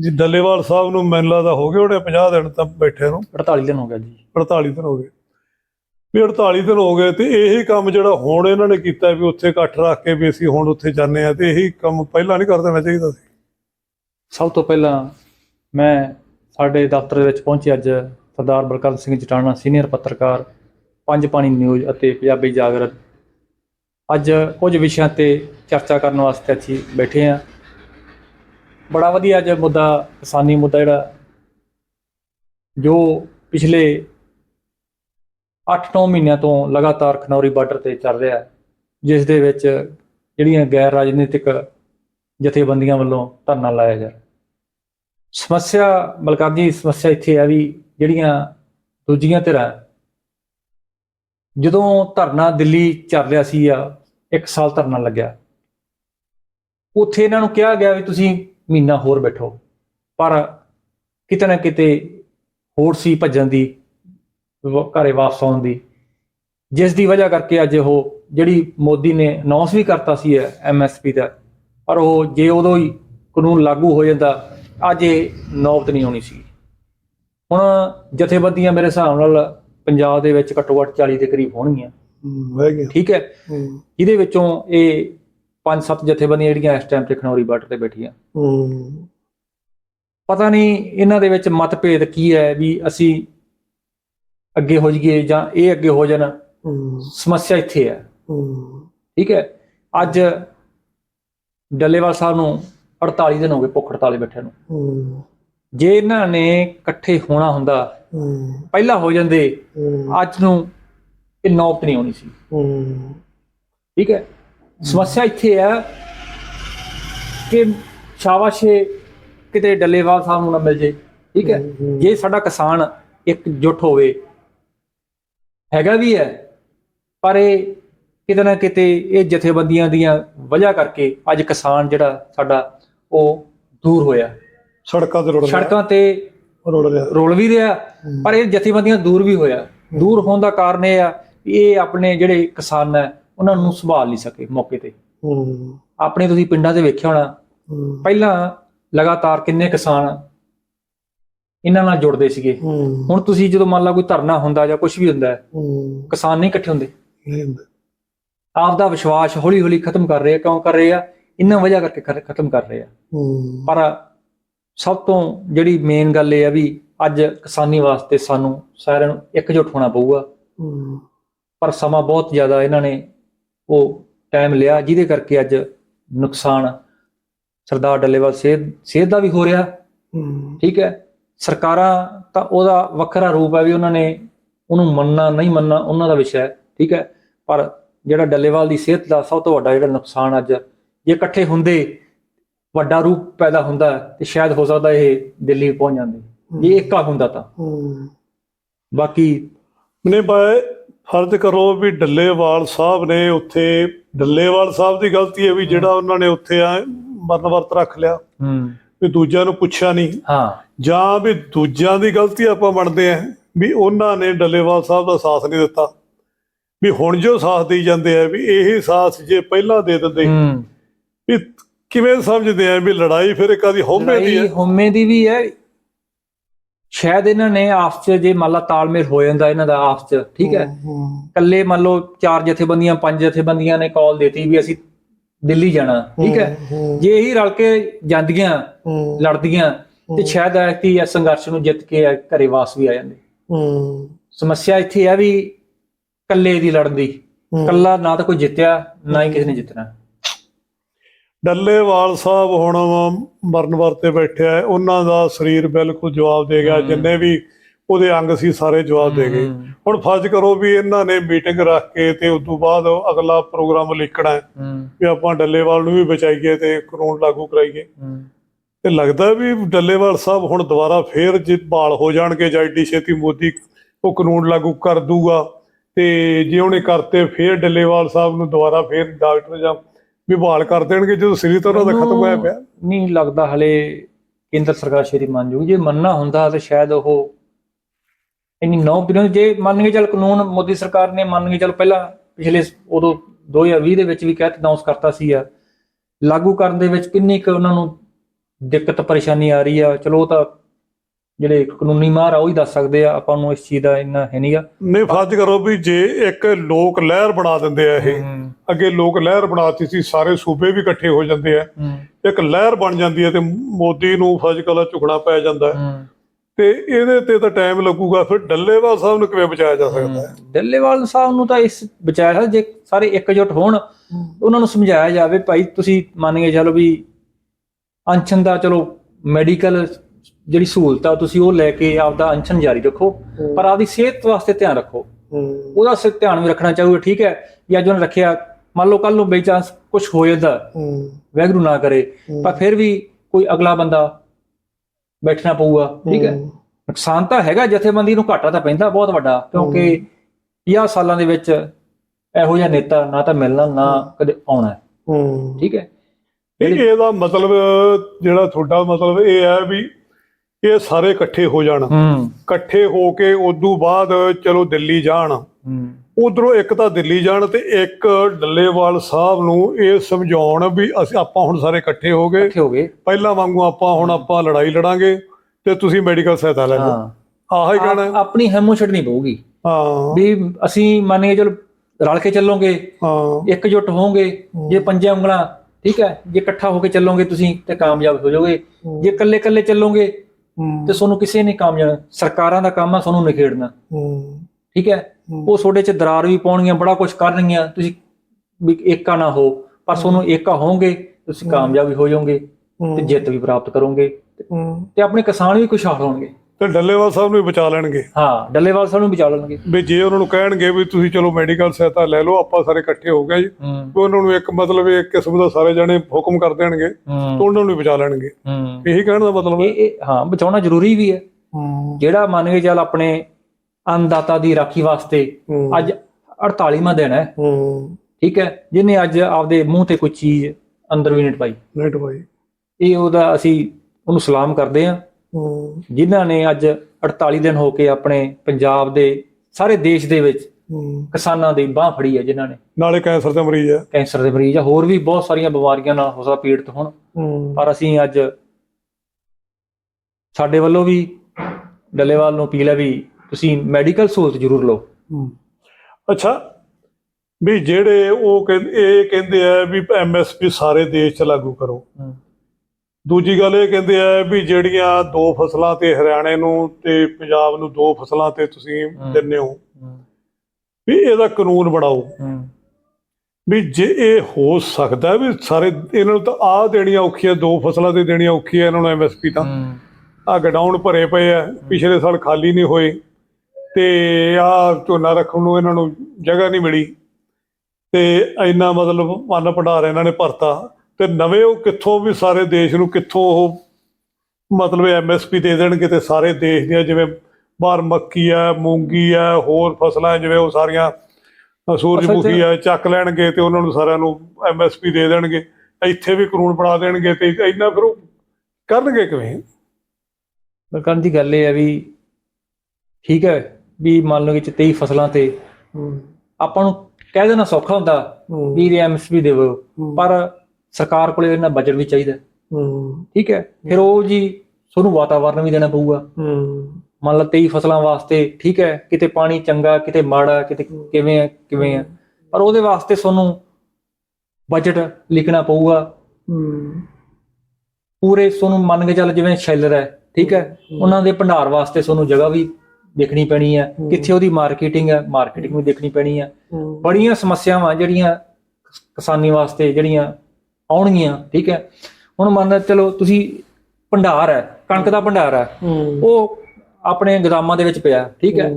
ਜੀ ਡੱਲੇਵਾਲ ਸਾਹਿਬ ਨੂੰ ਮੈਨੂੰ ਲੱਗਦਾ ਹੋ ਗਏ ਉਹਨੇ 50 ਦਿਨ ਤਾਂ ਬੈਠੇ ਨੂੰ। 48 ਦਿਨ ਹੋ ਗਿਆ ਜੀ। 48 ਦਿਨ ਹੋ ਗਏ। ਵੀ 48 ਦਿਨ ਹੋ ਗਏ ਤੇ ਇਹੀ ਕੰਮ ਜਿਹੜਾ ਹੁਣ ਇਹਨਾਂ ਨੇ ਕੀਤਾ ਵੀ ਉੱਥੇ ਇਕੱਠ ਰੱਖ ਕੇ ਵੀ ਅਸੀਂ ਹੁਣ ਉੱਥੇ ਜਾਂਦੇ ਆ ਤੇ ਇਹੀ ਕੰਮ ਪਹਿਲਾਂ ਨਹੀਂ ਕਰ ਦੇਣਾ ਚਾਹੀਦਾ ਸੀ। ਸਭ ਤੋਂ ਪਹਿਲਾਂ ਮੈਂ ਸਾਡੇ ਦਫ਼ਤਰ ਦੇ ਵਿੱਚ ਪਹੁੰਚੇ ਅੱਜ ਸਰਦਾਰ ਬਲਕਰਨ ਸਿੰਘ ਜਟਾਣਾ ਸੀਨੀਅਰ ਪੱਤਰਕਾਰ ਪੰਜ ਪਾਣੀ ਨਿਊਜ਼ ਅਤੇ ਪੰਜਾਬੀ ਜਾਗਰਣ ਅੱਜ ਕੁਝ ਵਿਸ਼ਿਆਂ ਤੇ ਚਰਚਾ ਕਰਨ ਵਾਸਤੇ ਅਸੀਂ ਬੈਠੇ ਹਾਂ। ਬੜਾ ਵਧੀਆ ਅੱਜ ਮੁੱਦਾ, ਕਿਸਾਨੀ ਮੁੱਦਾ ਜਿਹੜਾ, ਜੋ ਪਿਛਲੇ 8-9 ਮਹੀਨਿਆਂ ਤੋਂ ਲਗਾਤਾਰ ਖਨੌਰੀ ਬਾਰਡਰ ਤੇ ਚੱਲ ਰਿਹਾ ਜਿਸ ਦੇ ਵਿੱਚ ਜਿਹੜੀਆਂ ਗੈਰ ਰਾਜਨੀਤਿਕ ਜਥੇਬੰਦੀਆਂ ਵੱਲੋਂ ਧਰਨਾ ਲਾਇਆ ਜਾ ਰਿਹਾ। ਸਮੱਸਿਆ ਬਲਕਾਰ ਜੀ ਸਮੱਸਿਆ ਇੱਥੇ ਹੈ ਵੀ ਜਿਹੜੀਆਂ ਦੂਜੀਆਂ ਧਿਰਾਂ ਜਦੋਂ ਧਰਨਾ ਦਿੱਲੀ ਚੱਲ ਰਿਹਾ ਸੀ ਆ ਇੱਕ ਸਾਲ ਧਰਨਾ ਲੱਗਿਆ, ਉੱਥੇ ਇਹਨਾਂ ਨੂੰ ਕਿਹਾ ਗਿਆ ਵੀ ਤੁਸੀਂ ਮਹੀਨਾ ਹੋਰ ਬੈਠੋ। ਪਰ ਕਿਤੇ ਨਾ ਕਿਤੇ ਹੋਰ ਸੀ ਭੱਜਣ ਦੀ ਘਰੇ ਵਾਪਸ ਆਉਣ ਦੀ। ਜਿਸ ਦੀ ਵਜ੍ਹਾ ਕਰਕੇ ਅੱਜ ਉਹ ਜਿਹੜੀ ਮੋਦੀ ਨੇ ਅਨਾਉਂਸ ਵੀ ਕਰਤਾ ਸੀ ਐਮਐਸਪੀ ਦਾ, ਪਰ ਉਹ ਜੇ ਉਦੋਂ ਹੀ ਕਾਨੂੰਨ ਲਾਗੂ ਹੋ ਜਾਂਦਾ, ਅੱਜ ਇਹ ਨੌਬਤ ਨਹੀਂ ਆਉਣੀ ਸੀ। ਹੁਣ ਜਥੇਬੰਦੀਆਂ ਮੇਰੇ ਹਿਸਾਬ ਨਾਲ ਪੰਜਾਬ ਦੇ ਵਿੱਚ ਘੱਟੋ ਘੱਟ 40 ਦੇ ਕਰੀਬ ਹੋਣਗੀਆਂ। ਰਹਿ ਗਿਆ। ਠੀਕ ਹੈ? ਜਿਹਦੇ ਵਿੱਚੋਂ ਇਹ ਪੰਜ ਸੱਤ ਜਥੇਬੰਦੀਆਂ ਜਿਹੜੀਆਂ ਇਸ ਟਾਈਮ ਤੇ ਖਨੌਰੀ ਬਾਰਡਰ ਤੇ ਬੈਠੀਆਂ। ਹੂੰ। ਪਤਾ ਨਹੀਂ ਇਹਨਾਂ ਦੇ ਵਿੱਚ ਮਤਭੇਦ ਕੀ ਹੈ ਵੀ ਅਸੀਂ ਅੱਗੇ ਹੋ ਜਾਈਏ ਜਾਂ ਇਹ ਅੱਗੇ ਹੋ ਜਾਣ। ਸਮੱਸਿਆ ਇੱਥੇ ਹੈ। ਹੂੰ। ਠੀਕ ਹੈ? ਅੱਜ ਡੱਲੇਵਾਲ ਸਾਹਿਬ ਨੂੰ 48 ਦਿਨ ਹੋ ਗਏ ਭੁੱਖ ਹੜਤਾਲੇ ਬੈਠੇ ਨੂੰ। ਹੂੰ। ਜੇ ਇਹਨਾਂ ਨੇ ਇਕੱਠੇ ਹੋਣਾ ਹੁੰਦਾ ਪਹਿਲਾਂ ਹੋ ਜਾਂਦੇ ਅੱਜ ਨੂੰ ਇਹ ਨੌਬਤ ਨਹੀਂ ਆਉਣੀ ਸੀ। ਠੀਕ ਹੈ? ਸਮੱਸਿਆ ਇੱਥੇ ਹੈ ਕਿ ਸ਼ਾਬਾਸ਼ ਕਿਤੇ ਡੱਲੇਵਾਲ ਸਾਹਿਬ ਨੂੰ ਨਾ ਮਿਲ ਜੇ। ਠੀਕ ਹੈ? ਜੇ ਸਾਡਾ ਕਿਸਾਨ ਇਕਜੁੱਟ ਹੋਵੇ ਹੈਗਾ ਵੀ ਹੈ ਪਰ ਇਹ ਕਿਤੇ ਨਾ ਕਿਤੇ ਇਹ ਜਥੇਬੰਦੀਆਂ ਦੀਆਂ ਵਜ੍ਹਾ ਕਰਕੇ ਅੱਜ ਕਿਸਾਨ ਜਿਹੜਾ ਸਾਡਾ ਉਹ ਦੂਰ ਹੋਇਆ। ਸੜਕਾਂ ਤੇ ਰੁੜ ਰਿਹਾ। ਸੜਕਾਂ ਤੇ ਰੁੜ ਰਿਹਾ। ਰੁਲ ਵੀ ਰਿਹਾ ਪਰ ਇਹ ਜਥੇਬੰਦੀਆਂ ਦੂਰ ਵੀ ਹੋਇਆ। ਦੂਰ ਹੋਣ ਦਾ ਕਾਰਨ ਇਹ ਆ ਇਹ ਆਪਣੇ ਜਿਹੜੇ ਕਿਸਾਨ ਹੈ ਉਹਨਾਂ ਨੂੰ ਸੰਭਾਲ ਨਹੀਂ ਸਕੇ ਮੌਕੇ ਤੇ। ਹੂੰ। ਆਪਣੇ ਤੁਸੀਂ ਪਿੰਡਾਂ 'ਚ ਵੇਖਿਆ ਹੋਣਾ ਪਹਿਲਾਂ ਲਗਾਤਾਰ ਕਿੰਨੇ ਕਿਸਾਨ ਇਹਨਾਂ ਨਾਲ ਜੁੜਦੇ ਸੀਗੇ। ਹੁਣ ਤੁਸੀਂ ਜਦੋਂ ਮੰਨ ਲਾ ਕੋਈ ਧਰਨਾ ਹੁੰਦਾ ਜਾਂ ਕੁਝ ਵੀ ਹੁੰਦਾ ਕਿਸਾਨ ਨਹੀਂ ਇਕੱਠੇ ਹੁੰਦੇ। ਆਪ ਦਾ ਵਿਸ਼ਵਾਸ ਹੌਲੀ ਹੌਲੀ ਖਤਮ ਕਰ ਰਹੇ ਆ ਕਿਉਂ ਕਰ ਰਹੇ ਆ? ਇਹਨਾਂ ਵਜ੍ਹਾ ਕਰਕੇ ਖਤਮ ਕਰ ਰਹੇ ਆ। ਪਰ ਸਭ ਤੋਂ ਜਿਹੜੀ ਮੇਨ ਗੱਲ ਇਹ ਆ ਵੀ ਅੱਜ ਕਿਸਾਨੀ ਵਾਸਤੇ ਸਾਨੂੰ ਸਾਰਿਆਂ ਨੂੰ ਇਕਜੁੱਟ ਹੋਣਾ ਪਊਗਾ। ਪਰ ਸਮਾਂ ਬਹੁਤ ਜ਼ਿਆਦਾ ਇਹਨਾਂ ਨੇ ਉਹ ਟਾਈਮ ਲਿਆ ਜਿਹਦੇ ਕਰਕੇ ਅੱਜ ਨੁਕਸਾਨ ਸਰਦਾਰ ਡੱਲੇਵਾਲ ਸਿਹਤ ਸਿਹਤ ਦਾ ਵੀ ਹੋ ਰਿਹਾ। ਠੀਕ ਹੈ। ਸਰਕਾਰਾਂ ਤਾਂ ਉਹਦਾ ਵੱਖਰਾ ਰੂਪ ਹੈ ਵੀ ਉਹਨਾਂ ਨੇ ਉਹਨੂੰ ਮੰਨਣਾ ਨਹੀਂ ਮੰਨਣਾ ਉਹਨਾਂ ਦਾ ਵਿਸ਼ਾ ਹੈ। ਠੀਕ ਹੈ। ਪਰ ਜਿਹੜਾ ਡੱਲੇਵਾਲ ਦੀ ਸਿਹਤ ਦਾ ਸਭ ਤੋਂ ਵੱਡਾ ਜਿਹੜਾ ਨੁਕਸਾਨ ਅੱਜ ਜੇ ਇਕੱਠੇ ਹੁੰਦੇ ਵੱਡਾ ਰੂਪ ਪੈਦਾ ਹੁੰਦਾ ਤੇ ਸ਼ਾਇਦ ਹੋ ਸਕਦਾ ਇਹ ਦਿੱਲੀ ਪਹੁੰਚ ਜਾਂਦੇ ਜੇ ਇੱਕਾ ਹੁੰਦਾ ਤਾਂ। ਹੂੰ। ਬਾਕੀ ਨੇ ਬਾਏ ਫਰਜ਼ ਕਰੋ ਵੀ ਡੱਲੇਵਾਲ ਸਾਹਿਬ ਨੇ ਉੱਥੇ ਡੱਲੇਵਾਲ ਸਾਹਿਬ ਦੀ ਗਲਤੀ ਹੈ ਵੀ ਜਿਹੜਾ ਉਹਨਾਂ ਨੇ ਉੱਥੇ ਆ ਮਰਨ ਵਰਤ ਰੱਖ ਲਿਆ। ਹੂੰ। ਵੀ ਦੂਜਿਆਂ ਨੂੰ ਪੁੱਛਿਆ ਨਹੀਂ। ਹਾਂ। ਜਾਂ ਵੀ ਦੂਜਿਆਂ ਦੀ ਗਲਤੀ ਆਪਾਂ ਮੰਨਦੇ ਆ ਵੀ ਉਹਨਾਂ ਨੇ ਡੱਲੇਵਾਲ ਸਾਹਿਬ ਦਾ ਸਾਥ ਨਹੀਂ ਦਿੱਤਾ। ਵੀ ਹੁਣ ਜੋ ਸਾਥ ਦੇਈ ਜਾਂਦੇ ਆ ਵੀ ਇਹੀ ਸਾਥ ਜੇ ਪਹਿਲਾਂ ਦੇ ਦਿੰਦੇ ਹੂੰ। ਵੀ ਕਿਵੇਂ ਸਮਝਦੇ ਆ ਵੀ ਲੜਾਈ ਫਿਰ ਕਦੀ ਹੋਮੇ ਦੀ ਹੈ? ਹੋਮੇ ਦੀ ਵੀ ਹੈ। ਸ਼ਾਇਦ ਇਹਨਾਂ ਨੇ ਆਪਸ ਚ ਜੇ ਮੰਨ ਲਾ ਤਾਲਮੇਲ ਹੋ ਜਾਂਦਾ ਇਹਨਾਂ ਦਾ ਆਪਸ ਚ ਠੀਕ ਹੈ। ਇਕੱਲੇ ਮੰਨ ਲਓ ਚਾਰ ਜਥੇਬੰਦੀਆਂ ਪੰਜ ਜਥੇਬੰਦੀਆਂ ਨੇ ਕਾਲ ਦਿੱਤੀ ਵੀ ਅਸੀਂ ਦਿੱਲੀ ਜਾਣਾ ਠੀਕ ਹੈ। ਜੇ ਇਹੀ ਰਲ ਕੇ ਜਾਂਦੀਆਂ ਲੜਦੀਆਂ ਤੇ ਸ਼ਾਇਦ ਕਿ ਇਸ ਸੰਘਰਸ਼ ਨੂੰ ਜਿੱਤ ਕੇ ਘਰੇ ਵਾਪਸ ਵੀ ਆ ਜਾਂਦੇ। ਸਮੱਸਿਆ ਇੱਥੇ ਹੈ ਵੀ ਇਕੱਲੇ ਦੀ ਲੜਨ ਦੀ। ਇਕੱਲਾ ਨਾ ਤਾਂ ਕੋਈ ਜਿੱਤਿਆ ਨਾ ਹੀ ਕਿਸੇ ਨੇ ਜਿੱਤਣਾ। ਡੱਲੇਵਾਲ ਸਾਹਿਬ ਹੁਣ ਮਰਨ ਵਰਤੇ ਬੈਠਿਆ ਹੈ ਉਹਨਾਂ ਦਾ ਸਰੀਰ ਬਿਲਕੁਲ ਜਵਾਬ ਦੇ ਗਿਆ। ਜਿੰਨੇ ਵੀ ਉਹਦੇ ਅੰਗ ਸੀ ਸਾਰੇ ਜਵਾਬ ਦੇ ਗਏ। ਹੁਣ ਫਰਜ਼ ਕਰੋ ਵੀ ਇਹਨਾਂ ਨੇ ਮੀਟਿੰਗ ਰੱਖ ਕੇ ਤੇ ਉਸ ਤੋਂ ਬਾਅਦ ਅਗਲਾ ਪ੍ਰੋਗਰਾਮ ਲਿਖਣਾ ਹੈ। ਵੀ ਆਪਾਂ ਡੱਲੇਵਾਲ ਨੂੰ ਵੀ ਬਚਾਈਏ ਤੇ ਕਾਨੂੰਨ ਲਾਗੂ ਕਰਾਈਏ। ਤੇ ਲੱਗਦਾ ਵੀ ਡੱਲੇਵਾਲ ਸਾਹਿਬ ਹੁਣ ਦੁਬਾਰਾ ਫੇਰ ਜੇ ਬਹਾਲ ਹੋ ਜਾਣਗੇ ਜਾਂ ਏਡੀ ਛੇਤੀ ਮੋਦੀ ਉਹ ਕਾਨੂੰਨ ਲਾਗੂ ਕਰ ਦੂਗਾ। ਤੇ ਜੇ ਉਹਨੇ ਕਰਤੇ ਫੇਰ ਡੱਲੇਵਾਲ ਸਾਹਿਬ ਨੂੰ ਦੁਬਾਰਾ ਫੇਰ ਡਾਕਟਰ ਜਾਂ ਵੀ ਬਹਾਲ ਕਰ ਦੇਣਗੇ, ਜਦੋਂ ਸਰੀਰ ਤਾਂ ਉਹਨਾਂ ਦਾ ਖਤਮ ਹੋਇਆ ਪਿਆ। ਨਹੀਂ ਲੱਗਦਾ ਹਲੇ ਕੇਂਦਰ ਸਰਕਾਰ ਸ਼ੇਰੀ ਮੰਨ ਜੂ ਜੇ ਮੰਨਣਾ ਹੁੰਦਾ ਤਾਂ ਸ਼ਾਇਦ ਉਹ ਇੰਨੀ ਨੌ ਪੀਰੀਅਡ ਜੇ ਮੰਨ ਕੇ ਚੱਲ ਕਾਨੂੰਨ ਮੋਦੀ ਸਰਕਾਰ ਨੇ ਮੰਨ ਕੇ ਚੱਲ ਪਹਿਲਾਂ ਪਿਛਲੇ ਉਦੋਂ 2020 ਦੇ ਵਿੱਚ ਵੀ ਕਹਿਤ ਅਨਾਉਂਸ ਕਰਤਾ ਸੀ ਆ। ਲਾਗੂ ਕਰਨ ਦੇ ਵਿੱਚ ਕਿੰਨੀ ਕੁ ਉਹਨਾਂ ਨੂੰ ਦਿੱਕਤ, ਪਰੇਸ਼ਾਨੀ ਆ ਰਹੀ ਆ। ਚਲੋ ਉਹ ਤਾਂ ਜਿਹੜੇ ਕਾਨੂੰਨੀ ਮਾਹਰ ਆ ਉਹ ਹੀ ਦੱਸ ਸਕਦੇ ਆ ਆਪਾਂ ਨੂੰ ਇਸ ਚੀਜ਼ ਦਾ ਇੰਨਾ ਹੈ ਨਹੀਂਗਾ ਨਹੀਂ ਫਰਜ਼ ਕਰੋ ਵੀ ਜੇ ਇੱਕ ਲੋਕ ਲਹਿਰ ਬਣਾ ਦਿੰਦੇ ਆ ਇਹ ਅੱਗੇ ਲੋਕ ਲਹਿਰ ਬਣਾਤੀ ਸੀ ਸਾਰੇ ਸੂਬੇ ਵੀ ਇਕੱਠੇ ਹੋ ਜਾਂਦੇ ਆ। ਇੱਕ ਲਹਿਰ ਬਣ ਜਾਂਦੀ ਹੈ ਤੇ ਮੋਦੀ ਨੂੰ ਫਰਜ਼ ਕਲਾ ਝੁਕਣਾ ਪੈ ਜਾਂਦਾ। ਹੈ। ਤੇ ਇਹਦੇ ਤੇ ਤਾਂ ਟਾਈਮ ਲੱਗੂਗਾ ਫਿਰ ਡੱਲੇਵਾਲ ਸਾਹਿਬ ਨੂੰ ਕਿਵੇਂ ਬਚਾਇਆ ਜਾ ਸਕਦਾ? ਹੈ ਡੱਲੇਵਾਲ ਸਾਹਿਬ ਨੂੰ ਤਾਂ ਇਸ ਬਚਾਇਆ ਜੇ ਸਾਰੇ ਇਕਜੁੱਟ ਹੋਣ ਉਹਨਾਂ ਨੂੰ ਸਮਝਾਇਆ ਜਾਵੇ ਭਾਈ ਤੁਸੀਂ ਮੰਨ ਕੇ ਚੱਲੋ ਵੀ ਅਨਸ਼ਨ ਦਾ ਚਲੋ ਮੈਡੀਕਲ ਜਿਹੜੀ ਸਹੂਲਤ ਆ ਤੁਸੀਂ ਉਹ ਲੈ ਕੇ ਆਪਦਾ ਅਨਸ਼ਨ ਜਾਰੀ ਰੱਖੋ ਪਰ ਆਪਦੀ ਸਿਹਤ ਵਾਸਤੇ ਧਿਆਨ ਰੱਖੋ। ਉਹਦਾ ਸ ਧਿਆਨ ਵੀ ਰੱਖਣਾ ਚਾਹੂਗਾ ਠੀਕ ਹੈ? ਜਾਂ ਜੋ ਰੱਖਿਆ ਮੰਨ ਲਓ ਕੱਲ ਨੂੰ ਬਈ ਚਾਂਸ ਕੁਝ ਹੋ ਜਾਂਦਾ ਵੈਗਰੂ ਨਾ ਕਰੇ ਪਰ ਫਿਰ ਵੀ ਕੋਈ ਅਗਲਾ ਬੰਦਾ ਬੈਠਣਾ ਪਊਗਾ ਠੀਕ ਹੈ? ਨੁਕਸਾਨ ਤਾਂ ਹੈਗਾ ਜਥੇਬੰਦੀ ਨੂੰ ਘਾਟਾ ਤਾਂ ਪੈਂਦਾ ਬਹੁਤ ਵੱਡਾ ਕਿਉਂਕਿ 50 ਸਾਲਾਂ ਦੇ ਵਿੱਚ ਇਹੋ ਜਿਹਾ ਨੇਤਾ ਨਾ ਤਾਂ ਮਿਲਣਾ ਨਾ ਕਦੇ ਆਉਣਾ। ਠੀਕ ਹੈ? ਇਹ ਇਹਦਾ ਮਤਲਬ ਜਿਹੜਾ ਤੁਹਾਡਾ ਮਤਲਬ ਇਹ ਹੈ ਵੀ ਇਹ ਸਾਰੇ ਇਕੱਠੇ ਹੋ ਜਾਣ। ਇਕੱਠੇ ਹੋ ਕੇ ਉਦੋਂ ਬਾਅਦ ਚਲੋ ਦਿੱਲੀ ਜਾਣ। ਉਧਰੋਂ ਇੱਕ ਤਾਂ ਦਿੱਲੀ ਜਾਣ ਤੇ ਇੱਕ ਡੱਲੇਵਾਲ ਸਾਹਿਬ ਨੂੰ ਇਹ ਸਮਝਾਉਣ ਵੀ ਅਸੀਂ ਆਪਾਂ ਹੁਣ ਸਾਰੇ ਇਕੱਠੇ ਹੋ ਗਏ। ਇਕੱਠੇ ਹੋ ਗਏ। ਪਹਿਲਾਂ ਵਾਂਗੂ ਆਪਾਂ ਹੁਣ ਆਪਾਂ ਲੜਾਈ ਲੜਾਂਗੇ ਤੇ ਤੁਸੀਂ ਮੈਡੀਕਲ ਸਹਾਇਤਾ ਲੈ ਲਓ। ਆਹ ਹੀ ਕਹਿਣਾ। ਆਪਣੀ ਹੈਮੋ ਛੱਡਣੀ ਪਊਗੀ। ਹਾਂ। ਵੀ ਅਸੀਂ ਮੰਨ ਕੇ ਚਲੋ ਰਲ ਕੇ ਚੱਲੋਗੇ। ਹਾਂ। ਇਕਜੁੱਟ ਹੋਵੋਗੇ। ਜੇ ਪੰਜੇ ਉਂਗਲਾਂ ਠੀਕ ਹੈ? ਜੇ ਇਕੱਠਾ ਹੋ ਕੇ ਚੱਲੋਗੇ ਤੁਸੀਂ ਤੇ ਕਾਮਯਾਬ ਹੋ ਜਾਓਗੇ। ਜੇ ਇਕੱਲੇ ਇਕੱਲੇ ਚੱਲੋਗੇ ਤੇ ਤੁਹਾਨੂੰ ਕਿਸੇ ਨੇ ਕਾਮਯਾਬ ਸਰਕਾਰਾਂ ਦਾ ਕੰਮ ਆ ਤੁਹਾਨੂੰ ਨਿਖੇੜਨਾ। ਠੀਕ ਹੈ? ਉਹ ਤੁਹਾਡੇ ਚ ਦਰਾਰ ਵੀ ਪਾਉਣਗੀਆਂ ਬੜਾ ਕੁਝ ਕਰਨਗੀਆਂ। ਤੁਸੀਂ ਵੀ ਏਕਾ ਨਾ ਹੋ ਪਰ ਤੁਹਾਨੂੰ ਏਕਾ ਹੋਵੋਗੇ ਤੁਸੀਂ ਕਾਮਯਾਬ ਵੀ ਹੋ ਜਾਓਗੇ ਤੇ ਜਿੱਤ ਵੀ ਪ੍ਰਾਪਤ ਕਰੋਗੇ। ਤੇ ਆਪਣੇ ਕਿਸਾਨ ਵੀ ਖੁਸ਼ਹਾਲ ਹੋਣਗੇ। ਤੇ ਡੱਲੇਵਾਲ ਸਾਹਿਬ ਨੂੰ ਵੀ ਬਚਾ ਲੈਣਗੇ। ਹਾਂ ਡੱਲੇਵਾਲ ਸਾਹਿਬ ਨੂੰ ਬਚਾ ਲੈਣਗੇ। ਵੀ ਜੇ ਉਹਨਾਂ ਨੂੰ ਕਹਿਣਗੇ ਵੀ ਤੁਸੀਂ ਚਲੋ ਮੈਡੀਕਲ ਸਹਾਇਤਾ ਲੈ ਲਓ ਆਪਾਂ ਸਾਰੇ ਇਕੱਠੇ ਹੋ ਗਏ ਜੀ। ਵੀ ਉਹਨਾਂ ਨੂੰ ਇੱਕ ਮਤਲਬ ਇੱਕ ਕਿਸਮ ਦਾ ਸਾਰੇ ਜਣੇ ਹੁਕਮ ਕਰ ਦੇਣਗੇ ਤੇ ਉਹਨਾਂ ਨੂੰ ਵੀ ਬਚਾ ਲੈਣਗੇ। ਹੂੰ। ਇਹੀ ਕਹਿਣ ਦਾ ਮਤਲਬ ਹੈ। ਇਹ ਇਹ ਹਾਂ ਬਚਾਉਣਾ ਜ਼ਰੂਰੀ ਵੀ ਹੈ। ਜਿਹੜਾ ਮੰਨ ਕੇ ਚੱਲ ਆਪਣੇ ਅੰਨਦਾਤਾ ਦੀ ਰਾਖੀ ਵਾਸਤੇ ਅੱਜ 48ਵਾਂ ਦਿਨ ਹੈ। ਠੀਕ ਹੈ ਜਿਹਨੇ ਅੱਜ ਆਪਦੇ ਮੂੰਹ ਤੇ ਕੋਈ ਚੀਜ਼ ਅੰਦਰ ਵੀ ਨਹੀਂ ਪਾਈ ਨੈਟ ਭਾਈ ਇਹ ਉਹਦਾ ਅਸੀਂ ਉਹਨੂੰ ਸਲਾਮ ਕਰਦੇ ਹੂੰ। ਜਿਨ੍ਹਾਂ ਨੇ ਅੱਜ 48 ਦਿਨ ਹੋ ਕੇ ਆਪਣੇ ਪੰਜਾਬ ਦੇ ਸਾਰੇ ਦੇਸ਼ ਦੇ ਵਿੱਚ ਹੂੰ। ਕਿਸਾਨਾਂ ਦੀ ਬਾਹ ਫੜੀ ਹੈ ਜਿਨ੍ਹਾਂ ਨੇ। ਨਾਲੇ ਕੈਂਸਰ ਦਾ ਮਰੀਜ਼ ਹੈ। ਕੈਂਸਰ ਦੇ ਮਰੀਜ਼ ਆ ਹੋਰ ਵੀ ਬਹੁਤ ਸਾਰੀਆਂ ਬਿਮਾਰੀਆਂ ਨਾਲ ਹੋ ਸਕਦਾ ਪੀੜਤ ਹੋਣ। ਹੂੰ। ਪਰ ਅਸੀਂ ਅੱਜ ਸਾਡੇ ਵੱਲੋਂ ਵੀ ਡੱਲੇਵਾਲ ਨੂੰ ਅਪੀਲ ਹੈ ਵੀ ਤੁਸੀਂ ਮੈਡੀਕਲ ਸਹੂਲਤ ਜ਼ਰੂਰ ਲਓ। ਹੂੰ। ਅੱਛਾ ਵੀ ਜਿਹੜੇ ਉਹ ਕਹਿੰਦੇ ਇਹ ਕਹਿੰਦੇ ਆ ਵੀ ਐਮਐਸਪੀ ਸਾਰੇ ਦੇਸ਼ 'ਚ ਲਾਗੂ ਕਰੋ। ਦੂਜੀ ਗੱਲ ਇਹ ਕਹਿੰਦੇ ਆ ਵੀ ਜਿਹੜੀਆਂ ਦੋ ਫਸਲਾਂ ਤੇ ਹਰਿਆਣੇ ਨੂੰ ਤੇ ਪੰਜਾਬ ਨੂੰ ਦੋ ਫਸਲਾਂ ਤੇ ਤੁਸੀਂ। ਦਿੰਦੇ ਹੋ ਵੀ ਇਹਦਾ ਕਾਨੂੰਨ ਬਣਾਓ। ਵੀ ਜੇ ਇਹ ਹੋ ਸਕਦਾ ਵੀ ਸਾਰੇ ਇਹਨਾਂ ਨੂੰ ਤਾਂ ਆ ਦੇਣੀਆਂ ਔਖੀਆਂ ਦੋ ਫਸਲਾਂ ਤੇ ਦੇਣੀਆਂ ਔਖੀਆਂ ਇਹਨਾਂ ਨੂੰ ਐਮਐਸਪੀ ਤਾਂ। ਆ ਗਡਾਊਨ ਭਰੇ ਪਏ ਆ ਪਿਛਲੇ ਸਾਲ ਖਾਲੀ ਨਹੀਂ ਹੋਏ ਤੇ ਆ ਝੋਨਾ ਰੱਖਣ ਨੂੰ ਇਹਨਾਂ ਨੂੰ ਜਗ੍ਹਾ ਨਹੀਂ ਮਿਲੀ ਤੇ ਇੰਨਾ ਮਤਲਬ ਮਨ ਭੰਡਾਰ ਇਹਨਾਂ ਨੇ ਭਰਤਾ। ਤੇ ਨਵੇਂ ਉਹ ਕਿੱਥੋਂ ਵੀ ਸਾਰੇ ਦੇਸ਼ ਨੂੰ ਕਿੱਥੋਂ ਉਹ ਮਤਲਬ ਐਮਐਸਪੀ ਦੇ ਦੇਣਗੇ ਤੇ ਸਾਰੇ ਦੇਸ਼ ਦੀਆਂ ਜਿਵੇਂ ਬਾਹਰ ਮੱਕੀ ਆ ਮੂੰਗੀ ਆ ਹੋਰ ਫਸਲਾਂ ਜਿਵੇਂ ਉਹ ਸਾਰੀਆਂ ਸੂਰਜਮੁਖੀ ਆ ਚੱਕ ਲੈਣਗੇ ਤੇ ਉਹਨਾਂ ਨੂੰ ਸਾਰਿਆਂ ਨੂੰ ਐਮਐਸਪੀ ਦੇ ਦੇਣਗੇ। ਇੱਥੇ ਵੀ ਕਾਨੂੰਨ ਬਣਾ ਦੇਣਗੇ ਤੇ ਇੰਨਾ ਫਿਰ ਉਹ ਕਰਨਗੇ ਕਿਵੇਂ? ਕਰਨ ਦੀ ਗੱਲ ਇਹ ਹੈ ਵੀ ਠੀਕ ਹੈ ਵੀ ਮੰਨ ਲਓ ਕਿ 23 ਫਸਲਾਂ ਤੇ ਆਪਾਂ ਨੂੰ ਕਹਿ ਦੇਣਾ ਸੌਖਾ ਹੁੰਦਾ ਵੀ ਐਮਐਸਪੀ ਦੇਵੋ। ਪਰ ਸਰਕਾਰ ਕੋਲੇ ਇਹਨਾਂ ਬਜਟ ਵੀ ਚਾਹੀਦਾ ਹੈ। ਠੀਕ ਹੈ? ਫਿਰ ਉਹ ਜੀ ਤੁਹਾਨੂੰ ਵਾਤਾਵਰਨ ਵੀ ਦੇਣਾ ਪਊਗਾ। ਮੰਨ ਲਾ 23 ਫਸਲਾਂ ਵਾਸਤੇ ਠੀਕ ਹੈ ਕਿਤੇ ਪਾਣੀ ਚੰਗਾ ਕਿਤੇ ਮਾੜਾ ਕਿਤੇ ਕਿਵੇਂ ਹੈ ਕਿਵੇਂ ਹੈ। ਪਰ ਉਹਦੇ ਵਾਸਤੇ ਤੁਹਾਨੂੰ ਬਜਟ ਲਿਖਣਾ ਪਊਗਾ। ਪੂਰੇ ਤੁਹਾਨੂੰ ਮੰਨ ਕੇ ਚੱਲ ਜਿਵੇਂ ਸ਼ੈਲਰ ਹੈ ਠੀਕ ਹੈ ਉਹਨਾਂ ਦੇ ਭੰਡਾਰ ਵਾਸਤੇ ਤੁਹਾਨੂੰ ਜਗ੍ਹਾ ਵੀ ਦੇਖਣੀ ਪੈਣੀ ਹੈ। ਹਮ। ਕਿੱਥੇ ਉਹਦੀ ਮਾਰਕੀਟਿੰਗ ਹੈ ਮਾਰਕੀਟਿੰਗ ਵੀ ਦੇਖਣੀ ਪੈਣੀ ਹੈ। ਬੜੀਆਂ ਸਮੱਸਿਆਵਾਂ ਜਿਹੜੀਆਂ ਕਿਸ- ਕਿਸਾਨੀ ਵਾਸਤੇ ਜਿਹੜੀਆਂ ਆਉਣਗੀਆਂ ਠੀਕ ਹੈ? ਹੁਣ ਮੰਨ ਲਓ ਚਲੋ ਤੁਸੀਂ ਭੰਡਾਰ ਹੈ ਕਣਕ ਦਾ ਭੰਡਾਰ ਹੈ ਉਹ ਆਪਣੇ ਗੋਦਾਮਾਂ ਦੇ ਵਿੱਚ ਪਿਆ ਠੀਕ ਹੈ?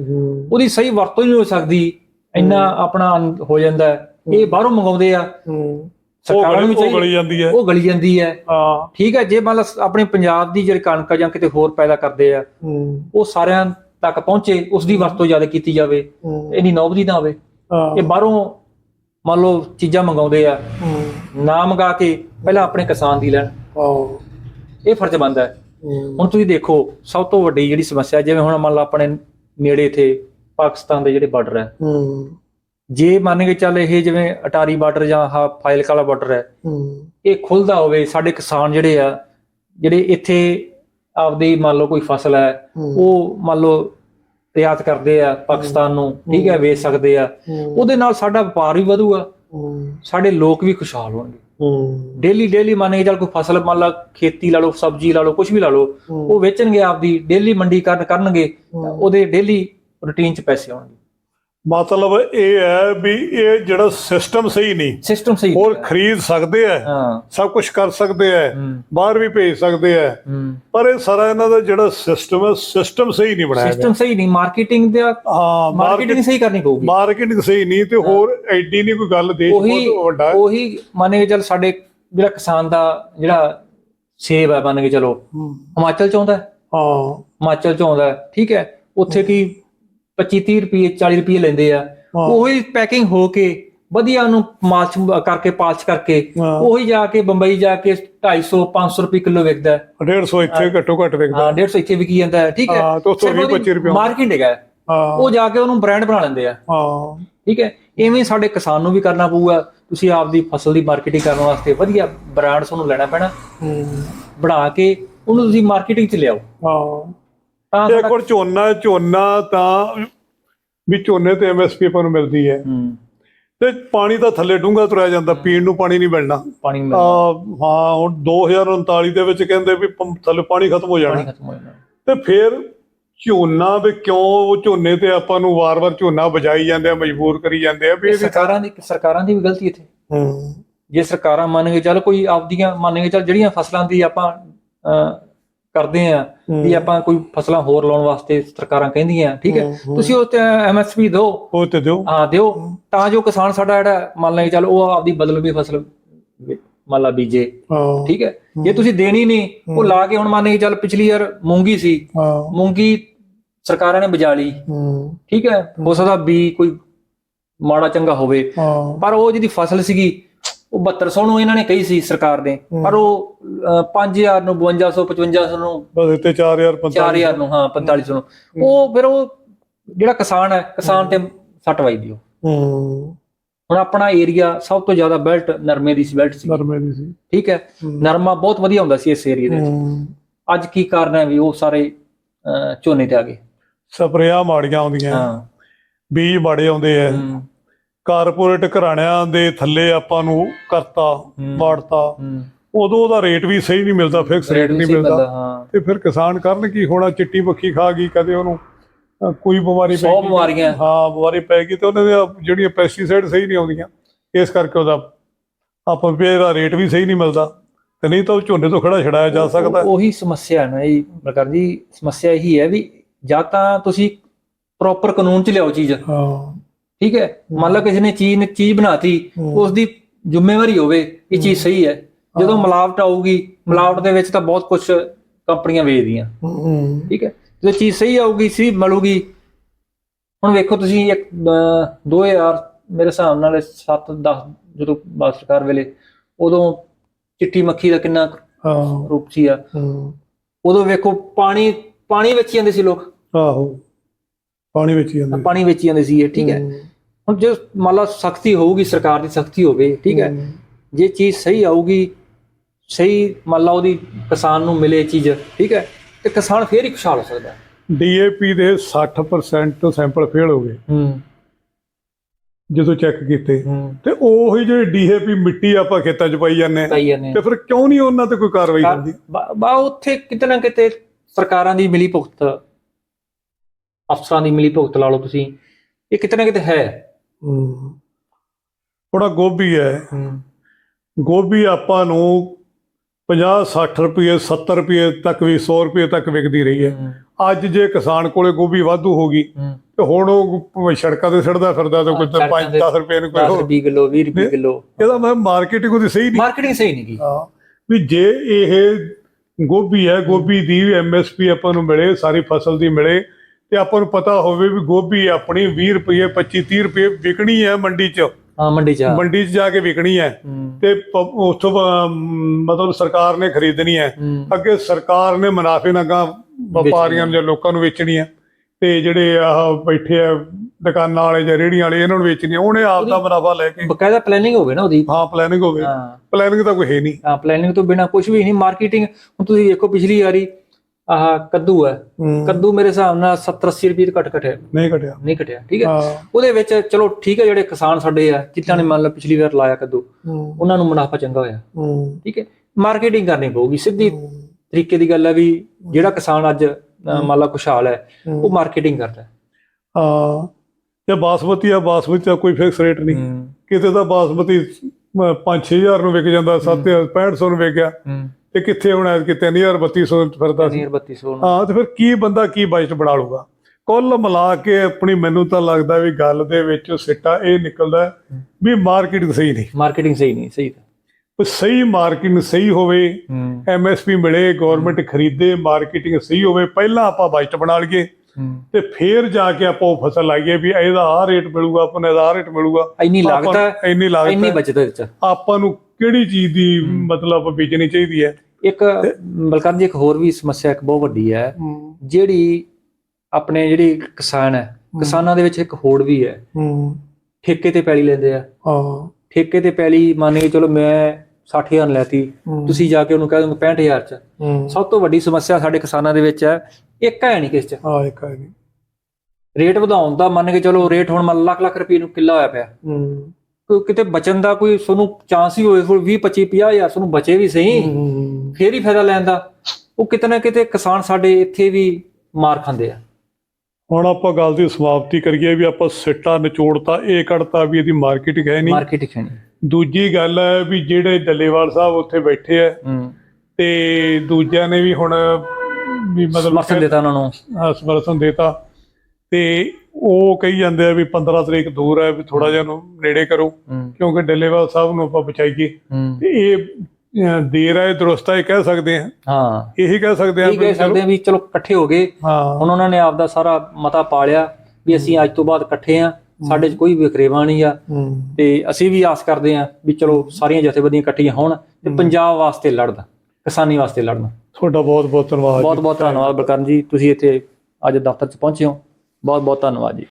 ਉਹਦੀ ਸਹੀ ਵਰਤੋਂ ਨਹੀਂ ਹੋ ਸਕਦੀ ਇੰਨਾ ਆਪਣਾ ਹੋ ਜਾਂਦਾ ਹੈ। ਇਹ ਬਾਹਰੋਂ ਮੰਗਾਉਂਦੇ ਆ। ਉਹ ਸਰਕਾਰਾਂ ਨੂੰ ਚਾਹੀਦਾ ਗਲੀ ਜਾਂਦੀ ਹੈ। ਉਹ ਗਲੀ ਜਾਂਦੀ ਹੈ। ਹਾਂ। ਠੀਕ ਹੈ ਜੇ ਮੰਨ ਲਓ ਆਪਣੇ ਪੰਜਾਬ ਦੀ ਜਿਹੜੀ ਕਣਕ ਆ ਜਾਂ ਕਿਤੇ ਹੋਰ ਪੈਦਾ ਕਰਦੇ ਆ ਉਹ ਸਾਰਿਆਂ ਤੱਕ ਪਹੁੰਚੇ ਉਸ ਦੀ ਵਰਤੋਂ ਜ਼ਿਆਦਾ ਕੀਤੀ ਜਾਵੇ ਇੰਨੀ ਨੌਬਦੀ ਨਾ ਆਵੇ। ਇਹ ਬਾਹਰੋਂ ਮੰਨ ਲਓ ਚੀਜ਼ਾਂ ਮੰਗਾਉਂਦੇ ਆ। ਨਾ ਮੰਗਾ ਕੇ ਪਹਿਲਾਂ ਆਪਣੇ ਕਿਸਾਨ ਦੀ ਲੈਣ। ਇਹ ਫਰਜ਼ ਬਣਦਾ ਹੈ। ਹੁਣ ਤੁਸੀਂ ਦੇਖੋ ਸਭ ਤੋਂ ਵੱਡੀ ਜਿਹੜੀ ਸਮੱਸਿਆ ਜਿਵੇਂ ਹੁਣ ਮੰਨ ਲਓ ਆਪਣੇ ਨੇੜੇ ਇਥੇ ਪਾਕਿਸਤਾਨ ਦੇ ਜਿਹੜੇ ਬਾਰਡਰ ਹੈ। ਜੇ ਮੰਨ ਕੇ ਚੱਲ ਇਹ ਜਿਵੇਂ ਅਟਾਰੀ ਬਾਰਡਰ ਜਾਂ ਆਹ ਫਾਇਲਕ ਵਾਲਾ ਬਾਰਡਰ ਹੈ ਇਹ ਖੁੱਲਦਾ ਹੋਵੇ ਸਾਡੇ ਕਿਸਾਨ ਜਿਹੜੇ ਆ ਜਿਹੜੇ ਇੱਥੇ ਆਪਦੀ ਮੰਨ ਲਓ ਕੋਈ ਫਸਲ ਹੈ ਉਹ ਮੰਨ ਲਓ ਤਿਆਰ ਕਰਦੇ ਆ ਪਾਕਿਸਤਾਨ ਨੂੰ ਠੀਕ ਹੈ ਵੇਚ ਸਕਦੇ ਆ। ਉਹਦੇ ਨਾਲ ਸਾਡਾ ਵਪਾਰ ਵੀ ਵਧੂਗਾ। ਸਾਡੇ ਲੋਕ ਵੀ ਖੁਸ਼ਹਾਲ ਹੋਣਗੇ। ਡੇਲੀ ਡੇਲੀ ਮੰਨ ਕੇ ਚੱਲ ਕੋਈ ਫਸਲ ਮੰਨ ਲਾ ਖੇਤੀ ਲਾ ਲਓ ਸਬਜ਼ੀ ਲਾ ਲਓ ਕੁਝ ਵੀ ਲਾ ਲਓ ਉਹ ਵੇਚਣਗੇ ਆਪਦੀ ਡੇਲੀ ਮੰਡੀਕਰਨ ਕਰਨਗੇ ਉਹਦੇ ਡੇਲੀ ਰੁਟੀਨ 'ਚ ਪੈਸੇ ਆਉਣਗੇ। ਮਤਲਬ ਇਹ ਹੈ ਵੀ ਇਹ ਜਿਹੜਾ ਸਿਸਟਮ ਸਹੀ ਨਹੀਂ ਸਿਸਟਮ ਸਹੀ ਹੋਰ ਖਰੀਦ ਸਕਦੇ ਆ ਸਭ ਕੁਝ ਕਰ ਸਕਦੇ ਆ ਬਾਹਰ ਵੀ ਭੇਜ ਸਕਦੇ ਆ ਪਰ ਇਹ ਸਾਰਾ ਇਹਨਾਂ ਦਾ ਜਿਹੜਾ ਸਿਸਟਮ ਹੈ ਸਿਸਟਮ ਸਹੀ ਨਹੀਂ ਬਣਾਇਆ ਸਿਸਟਮ ਸਹੀ ਨਹੀਂ ਮਾਰਕੀਟਿੰਗ ਦਾ ਹਾਂ ਮਾਰਕੀਟਿੰਗ ਸਹੀ ਕਰਨੀ ਪਊਗੀ। ਮਾਰਕੀਟਿੰਗ ਸਹੀ ਨਹੀਂ ਤੇ ਹੋਰ ਐਡੀ ਨਹੀਂ ਕੋਈ ਗੱਲ ਦੇਸ਼ ਉਹੀ ਬਹੁਤ ਵੱਡਾ। ਉਹੀ ਮੰਨ ਕੇ ਚੱਲ ਸਾਡੇ ਜਿਹੜਾ ਕਿਸਾਨ ਦਾ ਜਿਹੜਾ ਸੇਬ ਹੈ ਮੰਨ ਕੇ ਚਲੋ। ਹਿਮਾਚਲ ਚ ਆਉਂਦਾ ਹੈ, ਹਿਮਾਚਲ ਚ ਆਉਂਦਾ ਠੀਕ ਹੈ। ਉੱਥੇ ਕੀ 25 30 ਰੁਪਏ 40 ਰੁਪਏ ਲੈਂਦੇ ਆ। ਹਾਂ। ਉਹੀ ਪੈਕਿੰਗ ਹੋ ਕੇ ਵਧੀਆ ਉਹਨੂੰ ਮਾਲਚ ਕਰਕੇ ਪਾਲਚ ਕਰਕੇ ਹਾਂ। ਉਹੀ ਜਾ ਕੇ ਬੰਬਈ ਜਾ ਕੇ 250 500 ਰੁਪਏ ਕਿਲੋ ਵਿਕਦਾ। ਹੈ 150 ਇੱਥੇ ਘੱਟੋ ਘੱਟ ਵਿਕਦਾ। ਹਾਂ 150 ਇੱਥੇ ਵਿਕੀ ਜਾਂਦਾ ਹੈ ਠੀਕ ਹੈ। ਹਾਂ, ਤੇ ਉੱਥੋਂ ਵੀਹ, ਪੱਚੀ ਰੁਪਏ ਆਉਂਦਾ। ਮਾਰਕੀਟ ਹੈਗਾ ਹੈ। ਹਾਂ। ਉਹ ਜਾ ਕੇ ਉਹਨੂੰ ਬ੍ਰਾਂਡ ਬਣਾ ਲੈਂਦੇ ਆ। ਹਾਂ। ਠੀਕ ਹੈ। ਇਵੇਂ ਸਾਡੇ ਕਿਸਾਨ ਨੂੰ ਵੀ ਕਰਨਾ ਪਊਗਾ। ਤੁਸੀਂ ਆਪਦੀ ਫਸਲ ਦੀ ਮਾਰਕੀਟਿੰਗ ਕਰਨ ਵਾਸਤੇ ਵਧੀਆ ਬ੍ਰਾਂਡ ਤੁਹਾਨੂੰ ਲੈਣਾ ਪੈਣਾ। ਹੂੰ। ਬਣਾ ਕੇ ਉਹਨੂੰ ਤੁਸੀਂ ਮਾਰਕੀਟਿੰਗ 'ਚ ਲਿਆਓ। ਹਾਂ। ਤਾਂ ਤੇ ਸਾਡਾ- ਕੋਲ ਝੋਨਾ ਝੋਨਾ ਤਾਂ ਵੀ ਝੋਨੇ ਤੇ ਐਮਐਸਪੀ ਆਪਾਂ ਨੂੰ ਮਿਲਦੀ ਹੈ। ਹੂੰ। ਤੇ ਪਾਣੀ ਤਾਂ ਥੱਲੇ ਡੂੰਘਾ ਤੁਰਿਆ ਜਾਂਦਾ ਪੀਣ ਨੂੰ ਪਾਣੀ ਨਹੀਂ ਮਿਲਣਾ। ਪਾਣੀ ਆ ਮਿਲਦਾ ਹਾਂ ਹੁਣ 2039 ਦੇ ਵਿੱਚ ਕਹਿੰਦੇ ਵੀ ਪੰਪ- ਥੱਲੇ ਪਾਣੀ ਖਤਮ ਹੋ ਪਾਣੀ ਜਾਣਾ ਖਤਮ ਹੋ ਜਾਂਦਾ ਤੇ ਫਿਰ ਝੋਨਾ ਵੀ ਕਿਉਂ ਉਹ ਝੋਨੇ ਤੇ ਆਪਾਂ ਨੂੰ ਵਾਰ-ਵਾਰ ਝੋਨਾ ਬਜਾਈ ਜਾਂਦੇ ਆ ਮਜਬੂਰ ਕਰੀ ਜਾਂਦੇ ਆ ਵੀ ਇਹ ਇਹਦੀ ਸਰਕਾਰਾਂ ਦੀ ਸਰਕਾਰਾਂ ਦੀ ਵੀ ਗਲਤੀ ਇੱਥੇ। ਹੂੰ। ਜੇ ਸਰਕਾਰਾਂ ਮੰਨ ਕੇ ਚੱਲ ਕੋਈ ਆਪਦੀਆਂ ਮੰਨ ਕੇ ਚੱਲ ਜਿਹੜੀਆਂ ਫਸਲਾਂ ਦੀ ਆਪਾਂ ਅਹ, ਕਰਦੇ ਆ ਵੀ ਆਪਾਂ ਕੋਈ ਫਸਲਾਂ ਹੋਰ ਲਾਉਣ ਵਾਸਤੇ ਸਰਕਾਰਾਂ ਕਹਿੰਦੀਆਂ ਠੀਕ ਹੈ? ਤੁਸੀਂ ਉਹ ਤੇ ਐਮਐਸਪੀ ਦਿਓ। ਉਹ ਤੇ ਦਿਓ। ਹਾਂ ਦਿਓ। ਤਾਂ ਜੋ ਕਿਸਾਨ ਸਾਡਾ ਜਿਹੜਾ ਮੰਨ ਲਈ ਚੱਲ ਉਹ ਆਪਦੀ ਬਦਲਵੀਂ ਫਸਲ ਮੰਨ ਲਾ ਬੀਜੇ ਠੀਕ ਹੈ? ਜੇ ਤੁਸੀਂ ਦੇਣੀ ਨਹੀਂ ਉਹ ਲਾ ਕੇ ਹੁਣ ਮੰਨ ਕੇ ਚੱਲ ਪਿਛਲੀ ਵਾਰ ਮੂੰਗੀ ਸੀ ਮੂੰਗੀ ਸਰਕਾਰਾਂ ਨੇ ਬਜਾ ਲਈ ਠੀਕ ਹੈ? ਹੋ ਸਕਦਾ ਵੀ ਕੋਈ ਮਾੜਾ ਚੰਗਾ ਹੋਵੇ। ਪਰ ਉਹ ਜਿਹਦੀ ਫਸਲ ਸੀਗੀ ਉਹ 7200 ਨੂੰ ਇਹਨਾਂ ਨੇ ਕਹੀ ਸੀ ਸਰਕਾਰ ਨੇ ਪਰ ਉਹ ਅਹ, 5000 ਨੂੰ 5200 5500 ਨੂੰ ਬਸ ਇੱਥੇ 4000 45 4000 ਨੂੰ ਹਾਂ 4500 ਨੂੰ। ਉਹ ਫਿਰ ਉਹ ਜਿਹੜਾ ਕਿਸਾਨ ਹੈ ਕਿਸਾਨ ਤੇ ਸੱਟ ਵੱਜਦੀ ਉਹ। ਹੂੰ। ਹੁਣ ਆਪਣਾ ਏਰੀਆ ਸਭ ਤੋਂ ਜ਼ਿਆਦਾ ਬੈਲਟ ਨਰਮੇ ਦੀ ਸੀ ਬੈਲਟ ਸੀ। ਨਰਮੇ ਦੀ ਸੀ। ਠੀਕ ਹੈ। ਨਰਮਾ ਬਹੁਤ ਵਧੀਆ ਹੁੰਦਾ ਸੀ ਇਸ ਏਰੀਆ ਦੇ ਵਿੱਚ। ਅੱਜ ਕੀ ਕਾਰਨ ਹੈ ਵੀ ਉਹ ਸਾਰੇ ਝੋਨੇ ਤੇ ਆ ਗਏ? ਸਪਰੇਆਂ ਮਾੜੀਆਂ ਆਉਂਦੀਆਂ। ਹਾਂ। ਬੀਜ ਮਾੜੇ ਆਉਂਦੇ ਆ। ਕਾਰਪੋਰੇਟ ਘਰਾਣਿਆਂ ਦੇ ਥੱਲੇ ਆਪਾਂ ਨੂੰ ਕਰਤਾ। ਵਾੜਤਾ। ਉਦੋਂ ਉਹਦਾ ਰੇਟ ਵੀ ਸਹੀ ਨਹੀਂ ਮਿਲਦਾ ਫਿਕਸ ਰੇਟ ਨਹੀਂ ਮਿਲਦਾ। ਤੇ ਫਿਰ ਕਿਸਾਨ ਕਰਨ ਕੀ ਹੋਣਾ ਚਿੱਟੀ ਮੱਖੀ ਖਾ ਗਈ ਕਦੇ ਉਹਨੂੰ ਕੋਈ ਬਿਮਾਰੀ ਪੈ ਗਈ। ਬਿਮਾਰੀਆਂ। ਹਾਂ ਬਿਮਾਰੀ ਪੈ ਗਈ ਤੇ ਉਹਨਾਂ ਦੀਆਂ ਜਿਹੜੀਆਂ ਪੈਸਟੀਸਾਈਡ ਸਹੀ ਨਹੀਂ ਆਉਂਦੀਆਂ ਇਸ ਕਰਕੇ ਉਹਦਾ ਆਪਾਂ ਵੀ ਇਹਦਾ ਰੇਟ ਵੀ ਸਹੀ ਨਹੀਂ ਮਿਲਦਾ। ਤੇ ਨਹੀਂ ਤਾਂ ਉਹ ਝੋਨੇ ਤੋਂ ਖੜਾ ਛੜਾਇਆ ਜਾ ਸਕਦਾ। ਉਹ- ਸਮੱਸਿਆ ਹੈ ਨਾ ਜੀ ਬਲਕਾਰ ਜੀ ਸਮੱਸਿਆ ਇਹੀ ਹੈ ਵੀ ਜਾਂ ਤਾਂ ਤੁਸੀਂ ਪ੍ਰੋਪਰ ਕਾਨੂੰਨ ਚ ਲਿਆਓ ਚੀਜ਼। ਹਾਂ। ਠੀਕ ਹੈ? ਮੰਨ ਲਓ ਕਿਸੇ ਨੇ ਚੀਜ਼ ਨੇ ਚੀਜ਼ ਬਣਾਤੀ। ਉਸ ਦੀ ਜ਼ਿੰਮੇਵਾਰੀ ਹੋਵੇ ਇਹ ਚੀਜ਼ ਸਹੀ ਹੈ। ਜਦੋਂ ਮਿਲਾਵਟ ਆਊਗੀ ਮਿਲਾਵਟ ਦੇ ਵਿੱਚ ਤਾਂ ਬਹੁਤ ਕੁਝ ਕੰਪਨੀਆਂ ਵੇਚਦੀਆਂ। ਠੀਕ ਹੈ? ਜਦੋਂ ਚੀਜ਼ ਸਹੀ ਆਊਗੀ ਸੀ ਮਿਲੂਗੀ ਹੁਣ ਵੇਖੋ ਤੁਸੀਂ ਇੱਕ ਅਹ, 2000 ਮੇਰੇ ਹਿਸਾਬ ਨਾਲ 7 10 ਜਦੋਂ ਬਾਦ ਸਰਕਾਰ ਵੇਲੇ ਉਦੋਂ ਚਿੱਟੀ ਮੱਖੀ ਦਾ ਕਿੰਨਾ ਹਾਂ। ਰੂਪ ਸੀ ਆ। ਉਦੋਂ ਵੇਖੋ ਪਾਣੀ ਪਾਣੀ ਵੇਚੀ ਜਾਂਦੇ ਸੀ ਲੋਕ। ਆਹੋ। ਪਾਣੀ ਵਿੱਚ ਜਾਂਦੇ। ਪਾਣੀ ਵੇਚੀ ਜਾਂਦੇ ਸੀ ਇਹ ਠੀਕ ਹੈ। ਹੁਣ ਜੇ ਮੰਨ ਲਾ ਸਖਤੀ ਹੋਊਗੀ ਸਰਕਾਰ ਦੀ ਸਖਤੀ ਹੋਵੇ ਠੀਕ ਹੈ ਜੇ ਚੀਜ਼ ਸਹੀ ਆਊਗੀ ਸਹੀ ਮੰਨ ਲਾ ਉਹਦੀ ਕਿਸਾਨ ਨੂੰ ਮਿਲੇ ਚੀਜ਼ ਠੀਕ ਹੈ ਤੇ ਕਿਸਾਨ ਫੇਰ ਹੀ ਖੁਸ਼ਹਾਲ ਹੋ ਸਕਦਾ। ਡੀਏਪੀ ਦੇ 60% ਸੈਂਪਲ ਫੇਲ ਹੋ ਗਏ। ਹੂੰ। ਜਦੋਂ ਚੈੱਕ ਕੀਤੇ ਤੇ ਉਹੀ ਜਿਹੜੀ ਡੀਏਪੀ ਮਿੱਟੀ ਆਪਾਂ ਖੇਤਾਂ 'ਚ ਪਾਈ ਜਾਂਦੇ ਤੇ ਫਿਰ ਕਿਉਂ ਨਹੀਂ ਉਹਨਾਂ ਤੇ ਕੋਈ ਕਾਰਵਾਈ ਹੁੰਦੀ? ਬਾ ਉੱਥੇ ਕਿਤੇ ਨਾ ਕਿਤੇ ਸਰਕਾਰਾਂ ਦੀ ਮਿਲੀ ਭੁਗਤ ਅਫਸਰਾਂ ਦੀ ਮਿਲੀ ਭੁਗਤ ਲਾ ਲਓ ਤੁਸੀਂ ਇਹ ਕਿਤੇ ਨਾ ਕਿਤੇ ਹੂੰ। ਥੋੜਾ ਗੋਭੀ ਹੈ। ਗੋਭੀ ਆਪਾਂ ਨੂੰ 50 60 ਰੁਪਏ 70 ਰੁਪਏ ਤੱਕ ਵੀ 100 ਰੁਪਏ ਤੱਕ ਵਿਕਦੀ ਰਹੀ ਹੈ। ਅੱਜ ਜੇ ਕਿਸਾਨ ਕੋਲੇ ਗੋਭੀ ਵਾਧੂ ਹੋ ਗਈ ਤੇ ਹੁਣ ਉਹ ਸੜਕਾਂ ਤੇ ਸੜਦਾ ਫਿਰਦਾ ਤੇ ਕੋਈ ਸੜਕਾਂ 5 ਤੇ 10 ਰੁਪਏ ਨੂੰ ਕੋਈ 10 ਹੋਰ ਰੁਪਏ ਕਿਲੋ 20 ਰੁਪਏ ਕਿਲੋ। ਇਹਦਾ ਮੈਂ ਮਾਰਕੀਟਿੰਗ ਉਹਦੀ ਸਹੀ ਨਹੀਂ। ਮਾਰਕੀਟਿੰਗ ਸਹੀ ਨਹੀਂ ਹਾਂ। ਵੀ ਜੇ ਇਹ ਗੋਭੀ ਹੈ ਗੋਭੀ ਦੀ ਐਮਐਸਪੀ ਆਪਾਂ ਨੂੰ ਮਿਲੇ ਸਾਰੀ ਫਸਲ ਦੀ ਮਿਲੇ ਤੇ ਆਪਾਂ ਨੂੰ ਪਤਾ ਹੋਵੇ ਵੀ ਗੋਭੀ ਆਪਣੀ 20 ਰੁਪਏ 25 30 ਰੁਪਏ ਵਿਕਣੀ ਹੈ ਮੰਡੀ 'ਚ। ਹਾਂ ਮੰਡੀ ਚ। ਮੰਡੀ 'ਚ ਜਾ ਕੇ ਵਿਕਣੀ ਹੈ। ਤੇ ਉੱਥੋਂ ਮਤਲਬ ਸਰਕਾਰ ਨੇ ਖਰੀਦਣੀ ਹੈ। ਅੱਗੇ ਸਰਕਾਰ ਨੇ ਮੁਨਾਫੇ ਨਾਲ ਗਾਂ ਵਪਾਰੀਆਂ ਨੂੰ ਜਾਂ ਲੋਕਾਂ ਨੂੰ ਵੇਚਣੀ ਹੈ। ਤੇ ਜਿਹੜੇ ਆਹ ਬੈਠੇ ਆ ਦੁਕਾਨਾਂ ਵਾਲੇ ਜਾਂ ਰੇਹੜੀਆਂ ਵਾਲੇ ਇਹਨਾਂ ਨੂੰ ਵੇਚਣੀ ਉਹਨੇ ਆਪ ਦਾ ਮੁਨਾਫਾ ਲੈ ਕੇ ਬਕਾਇਦਾ ਪਲੈਨਿੰਗ ਹੋਵੇ ਨਾ ਉਹਦੀ। ਹਾਂ ਪਲੈਨਿੰਗ ਹੋਵੇ। ਪਲੈਨਿੰਗ ਤਾਂ ਕੋਈ ਹੈ ਨਹੀਂ। ਹਾਂ ਪਲੈਨਿੰਗ ਤੋਂ ਬਿਨਾ ਕੁਝ ਵੀ ਨਹੀਂ। ਮਾਰਕੀਟਿੰਗ ਹੁਣ ਤੁਸੀਂ ਦੇਖੋ ਪਿਛਲੀ ਵਾਰੀ ਆਹ ਕੱਦੂ ਹੈ। ਕੱਦੂ ਮੇਰੇ ਹਿਸਾਬ ਨਾਲ 70 80 ਰੁਪਏ ਤੋਂ ਘੱਟ ਘਟਿਆ। ਨਹੀਂ ਘਟਿਆ। ਨਹੀਂ ਘਟਿਆ ਠੀਕ ਹੈ। ਹਾਂ। ਉਹਦੇ ਵਿੱਚ ਚਲੋ ਠੀਕ ਹੈ ਜਿਹੜੇ ਕਿਸਾਨ ਸਾਡੇ ਆ ਜਿੱਦਾਂ ਨੇ ਮੰਨ ਲਓ ਪਿਛਲੀ ਵਾਰ ਲਾਇਆ ਕੱਦੂ ਹੂੰ। ਉਹਨਾਂ ਨੂੰ ਮੁਨਾਫਾ ਚੰਗਾ ਹੋਇਆ। ਹੂੰ। ਠੀਕ ਹੈ। ਮਾਰਕੀਟਿੰਗ ਕਰਨੀ ਪਊਗੀ ਸਿੱਧੀ ਤਰੀਕੇ ਦੀ ਗੱਲ ਹੈ ਵੀ ਜਿਹੜਾ ਕਿਸਾਨ ਅੱਜ ਮੰਨ ਲਾ ਖੁਸ਼ਹਾਲ ਹੈ ਉਹ ਮਾਰਕੀਟਿੰਗ ਕਰਦਾ ਹੈ। ਹਾਂ। ਜੇ ਬਾਸਮਤੀ ਆ ਬਾਸਮਤੀ ਦਾ ਕੋਈ ਫਿਕਸ ਰੇਟ ਨਹੀਂ। ਕਿਤੇ ਤਾਂ ਬਾਸਮਤੀ 5-6000 ਨੂੰ ਵਿਕ ਜਾਂਦਾ 7-6500 ਨੂੰ ਵਿਕ ਗਿਆ ਹੂੰ। ਤੇ ਕਿੱਥੇ ਹੁਣ ਐਤਕੀ 3000-3200 ਫਿਰਦਾ ਸੀ 3200 ਨੂੰ ਹਾਂ ਤੇ ਫਿਰ ਕੀ ਬੰਦਾ ਕੀ ਬਜਟ ਬਣਾ ਲੂਗਾ ਕੁੱਲ ਮਿਲਾ ਕੇ ਆਪਣੀ ਮੈਨੂੰ ਤਾਂ ਲੱਗਦਾ ਵੀ ਗੱਲ ਦੇ ਵਿੱਚ ਸਿੱਟਾ ਇਹ ਨਿਕਲਦਾ ਹੈ ਵੀ ਮਾਰਕੀਟਿੰਗ ਸਹੀ ਨਹੀਂ। ਮਾਰਕੀਟਿੰਗ ਸਹੀ ਨਹੀਂ ਸਹੀ ਤਾਂ। ਸਹੀ ਮਾਰਕੀਟਿੰਗ ਸਹੀ ਹੋਵੇ ਹੂੰ। ਐਮਐਸਪੀ ਮਿਲੇ ਗਵਰਨਮੈਂਟ ਖਰੀਦੇ ਮਾਰਕੀਟਿੰਗ ਸਹੀ ਹੋਵੇ ਪਹਿਲਾਂ ਆਪਾਂ ਬਜਟ ਬਣਾ ਲਈਏ। ਹੂੰ। ਤੇ ਫੇਰ ਜਾ ਕੇ ਆਪਾਂ ਉਹ ਫਸਲ ਲਾਈਏ ਵੀ ਇਹਦਾ ਆਹ ਰੇਟ ਮਿਲੂਗਾ ਆਪਾਂ ਨੂੰ ਇਹਦਾ ਰੇਟ ਮਿਲੂਗਾ। ਇੰਨੀ ਲਾਗਤ ਹੈ? ਇੰਨੀ ਇੰਨੀ ਲਾਗਤ ਹੈ। ਬਚਤ ਵਿੱਚ ਆਪਾਂ ਨੂੰ ਕਿਹੜੀ ਚੀਜ਼ ਦੀ ਮਤਲਬ ਬੀਜਣੀ ਚਾਹੀਦੀ ਹੈ? ਇੱਕ ਬਲਕਾਰ ਜੀ ਇੱਕ ਹੋਰ ਵੀ ਸਮੱਸਿਆ ਇੱਕ ਬਹੁਤ ਵੱਡੀ ਹੈ। ਜਿਹੜੀ ਆਪਣੇ ਜਿਹੜੀ ਕਿਸਾਨ ਹੈ ਕਿਸਾਨਾਂ ਦੇ ਵਿੱਚ ਇੱਕ ਹੋੜ ਵੀ ਹੈ। ਹੂੰ। ਠੇਕੇ ਤੇ ਪੈਲੀ ਲੈਂਦੇ ਆ। ਹਾਂ। ਠੇਕੇ ਤੇ ਪੈਲੀ ਮੰਨ ਕੇ ਚਲੋ ਮੈਂ 60000 ਲੈਤੀ। ਤੁਸੀਂ ਜਾ ਕੇ ਉਹਨੂੰ ਕਹਿ ਦੋਗੇ 65000 ਚ। ਸਭ ਤੋਂ ਵੱਡੀ ਸਮੱਸਿਆ ਸਾਡੇ ਕਿਸਾਨਾਂ ਦੇ ਵਿੱਚ ਹੈ ਇੱਕ ਹੈ ਨਹੀਂ ਕਿਸ ਚ। ਹਾਂ ਇੱਕ ਹੈ ਨਹੀਂ ਰੇਟ ਵਧਾਉਣ ਦਾ ਮੰਨ ਕੇ ਚਲੋ ਰੇਟ ਹੁਣ ਮੰਨ ਲੱਖ ਲੱਖ ਰੁਪਏ ਨੂੰ ਕਿੱਲਾ ਹੋਇਆ ਪਿਆ। ਕਿਤੇ ਬਚਣ ਦਾ ਕੋਈ ਤੁਹਾਨੂੰ ਚਾਂਸ ਹੀ ਹੋਏ ਕੋਈ 20 25 50000 ਤੁਹਾਨੂੰ ਬਚੇ ਵੀ ਸਹੀ ਹੂੰ ਫੇਰ ਹੀ ਫਾਇਦਾ ਲੈਣ ਦਾ। ਉਹ ਕਿਤੇ ਨਾ ਕਿਤੇ ਕਿਸਾਨ ਸਾਡੇ ਇੱਥੇ ਵੀ ਮਾਰ ਖਾਂਦੇ ਆ। ਹੁਣ ਆਪਾਂ ਗੱਲ ਦੀ ਸਮਾਪਤੀ ਕਰੀਏ ਵੀ ਆਪਾਂ ਸਿੱਟਾ ਨਿਚੋੜਤਾ ਇਹ ਕੱਢਤਾ ਵੀ ਇਹਦੀ ਮਾਰਕੀਟਿੰਗ ਹੈ ਨਹੀਂ। ਮਾਰਕੀਟ ਖਣੀ ਦੂਜੀ ਗੱਲ ਹੈ ਵੀ ਜਿਹੜੇ ਡੱਲੇਵਾਲ ਸਾਹਿਬ ਉੱਥੇ ਬੈਠੇ ਆ ਹੂੰ। ਤੇ ਦੂਜਿਆਂ ਨੇ ਵੀ ਹੁਣ ਵੀ ਮਤਲਬ ਸਮਰਥਨ ਦਿੱਤਾ ਉਹਨਾਂ ਨੂੰ। ਹਾਂ, ਸਮਰਥਨ ਦੇਤਾ। ਤੇ ਉਹ ਕਹੀ ਜਾਂਦੇ ਆ ਵੀ 15 ਤਰੀਕ ਦੂਰ ਹੈ ਵੀ ਥੋੜਾ ਜਿਹਾ ਨੂੰ ਨੇੜੇ ਕਰੋ ਕਿਉਂਕਿ ਡੱਲੇਵਾਲ ਸਾਹਿਬ ਨੂੰ ਆਪਾਂ ਬਚਾਈਏ। ਤੇ ਇਹ ਦੇਰ ਹੈ ਦਰੁਸਤ ਹੈ ਕਹਿ ਸਕਦੇ ਆ। ਹਾਂ। ਇਹੀ ਕਹਿ ਸਕਦੇ ਆ ਇਹ ਕਹਿ ਵੀ ਸਕਦੇ ਆ ਵੀ ਚਲੋ ਇਕੱਠੇ ਹੋ ਗਏ। ਹਾਂ। ਹੁਣ ਉਹਨਾਂ ਨੇ ਆਪਦਾ ਸਾਰਾ ਮਤਾ ਪਾ ਲਿਆ ਵੀ ਅਸੀਂ ਅੱਜ ਤੋਂ ਬਾਅਦ ਇਕੱਠੇ ਆ। ਸਾਡੇ 'ਚ ਕੋਈ ਵਿਖਰੇਵਾ ਨਹੀਂ ਆ। ਤੇ ਅਸੀਂ ਵੀ ਆਸ ਕਰਦੇ ਆ ਵੀ ਚਲੋ ਸਾਰੀਆਂ ਜਥੇਬੰਦੀਆਂ ਇਕੱਠੀਆਂ ਹੋਣ ਤੇ ਪੰਜਾਬ ਵਾਸਤੇ ਲੜਨ ਕਿਸਾਨੀ ਵਾਸਤੇ ਲੜਨ। ਤੁਹਾਡਾ ਬਹੁਤ ਬਹੁਤ ਧੰਨਵਾਦ। ਬਹੁਤ ਬਹੁਤ ਧੰਨਵਾਦ ਬਲਕਰਨ ਜੀ। ਤੁਸੀਂ ਇੱਥੇ ਅੱਜ ਦਫ਼ਤਰ 'ਚ ਪਹੁੰਚੇ ਹੋ। ਬਹੁਤ ਬਹੁਤ ਧੰਨਵਾਦ ਜੀ।